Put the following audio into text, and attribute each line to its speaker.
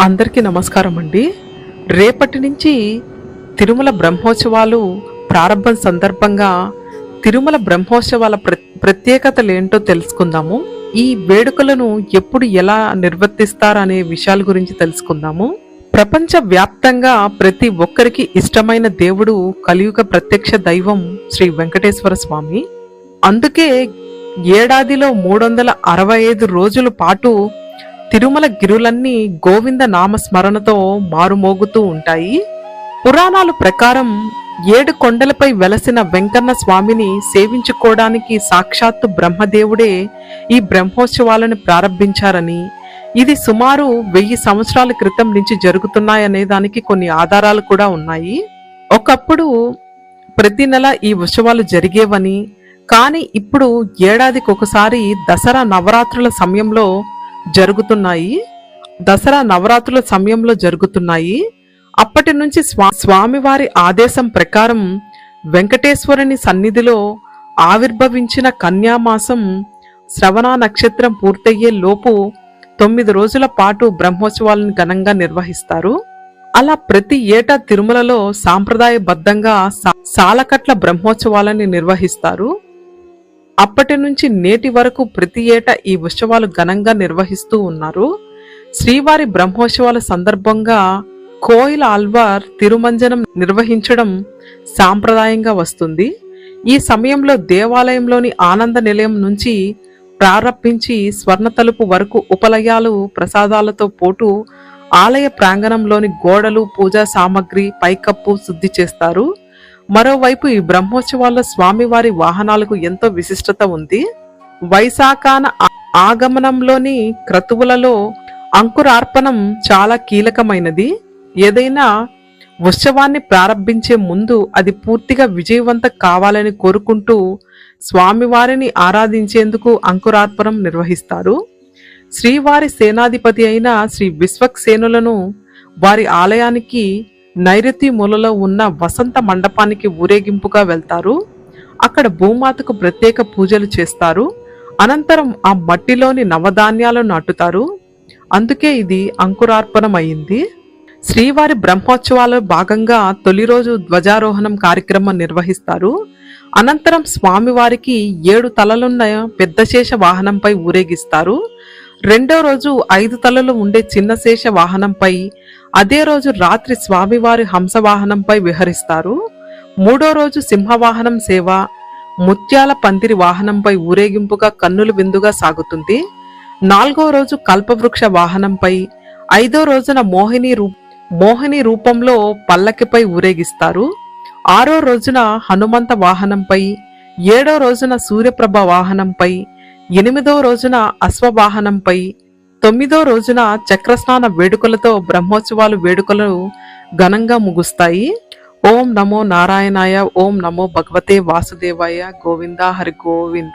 Speaker 1: అందరికీ నమస్కారం అండి. రేపటి నుంచి తిరుమల బ్రహ్మోత్సవాలు ప్రారంభం సందర్భంగా తిరుమల బ్రహ్మోత్సవాల ప్ర ప్రత్యేకతలు ఏంటో తెలుసుకుందాము. ఈ వేడుకలను ఎప్పుడు ఎలా నిర్వర్తిస్తారనే విషయాల గురించి తెలుసుకుందాము. ప్రపంచ వ్యాప్తంగా ప్రతి ఒక్కరికి ఇష్టమైన దేవుడు కలియుగ ప్రత్యక్ష దైవం శ్రీ వెంకటేశ్వర స్వామి. అందుకే ఏడాదిలో మూడు వందల అరవై ఐదు రోజుల పాటు తిరుమల గిరులన్నీ గోవింద నామస్మరణతో మారుమోగుతూ ఉంటాయి. పురాణాలు ప్రకారం ఏడు కొండలపై వెలసిన వెంకన్న స్వామిని సేవించుకోవడానికి సాక్షాత్తు బ్రహ్మదేవుడే ఈ బ్రహ్మోత్సవాలను ప్రారంభించారని ఇది సుమారు వెయ్యి సంవత్సరాల క్రితం నుంచి జరుగుతున్నాయనే దానికి కొన్ని ఆధారాలు కూడా ఉన్నాయి. ఒకప్పుడు ప్రతి నెల ఈ ఉత్సవాలు జరిగేవని కానీ ఇప్పుడు ఏడాదికి ఒకసారి దసరా నవరాత్రుల సమయంలో జరుగుతున్నాయి. దసరా నవరాత్రుల సమయంలో జరుగుతున్నాయి. అప్పటి నుంచి స్వా స్వామివారి ఆదేశం ప్రకారం వెంకటేశ్వరుని సన్నిధిలో ఆవిర్భవించిన కన్యామాసం శ్రవణ నక్షత్రం పూర్తయ్యే లోపు తొమ్మిది రోజుల పాటు బ్రహ్మోత్సవాలను ఘనంగా నిర్వహిస్తారు. అలా ప్రతి ఏటా తిరుమలలో సాంప్రదాయబద్ధంగా సాలకట్ల బ్రహ్మోత్సవాలని నిర్వహిస్తారు. అప్పటి నుంచి నేటి వరకు ప్రతి ఏటా ఈ ఉత్సవాలు ఘనంగా నిర్వహిస్తూ ఉన్నారు. శ్రీవారి బ్రహ్మోత్సవాల సందర్భంగా కోయిల ఆల్వార్ తిరుమంజనం నిర్వహించడం సాంప్రదాయంగా వస్తుంది. ఈ సమయంలో దేవాలయంలోని ఆనంద నిలయం నుంచి ప్రారంభించి స్వర్ణ తలుపు వరకు ఉపలయాలు ప్రసాదాలతో పోటు ఆలయ ప్రాంగణంలోని గోడలు పూజా సామగ్రి పైకప్పు శుద్ధి చేస్తారు. మరోవైపు ఈ బ్రహ్మోత్సవాల్లో స్వామివారి వాహనాలకు ఎంతో విశిష్టత ఉంది. వైశాఖాన ఆగమనంలోని క్రతువులలో అంకురార్పణం చాలా కీలకమైనది. ఏదైనా ఉత్సవాన్ని ప్రారంభించే ముందు అది పూర్తిగా విజయవంతం కావాలని కోరుకుంటూ స్వామివారిని ఆరాధించేందుకు అంకురార్పణం నిర్వహిస్తారు. శ్రీవారి సేనాధిపతి అయిన శ్రీ విశ్వక్సేనులను వారి ఆలయానికి నైరుతి మూలలో ఉన్న వసంత మండపానికి ఊరేగింపుగా వెళ్తారు. అక్కడ భూమాతకు ప్రత్యేక పూజలు చేస్తారు. అనంతరం ఆ మట్టిలోని నవధాన్యాలను నాటుతారు. అందుకే ఇది అంకురార్పణం అయింది శ్రీవారి బ్రహ్మోత్సవాల భాగంగా తొలి రోజు ధ్వజారోహణం కార్యక్రమం నిర్వహిస్తారు. అనంతరం స్వామివారికి ఏడు తలలున్న పెద్ద శేష వాహనంపై ఊరేగిస్తారు. రెండో రోజు ఐదు తలలు ఉండే చిన్న శేష వాహనంపై అదే రోజు రాత్రి స్వామివారి హంస వాహనంపై విహరిస్తారు. మూడో రోజు సింహవాహనం సేవ ముత్యాల పందిరి వాహనంపై ఊరేగింపుగా కన్నుల విందుగా సాగుతుంది. నాలుగో రోజు కల్పవృక్ష వాహనంపై ఐదో రోజున మోహిని రూ మోహిని రూపంలో పల్లకిపై ఊరేగిస్తారు. ఆరో రోజున హనుమంత వాహనంపై ఏడో రోజున సూర్యప్రభ వాహనంపై ఎనిమిదో రోజున అశ్వవాహనంపై తొమ్మిదో రోజున చక్రస్నాన వేడుకలతో బ్రహ్మోత్సవాలు వేడుకలు ఘనంగా ముగుస్తాయి. ఓం నమో నారాయణాయ ఓం నమో భగవతే వాసుదేవాయ గోవింద హరి గోవింద.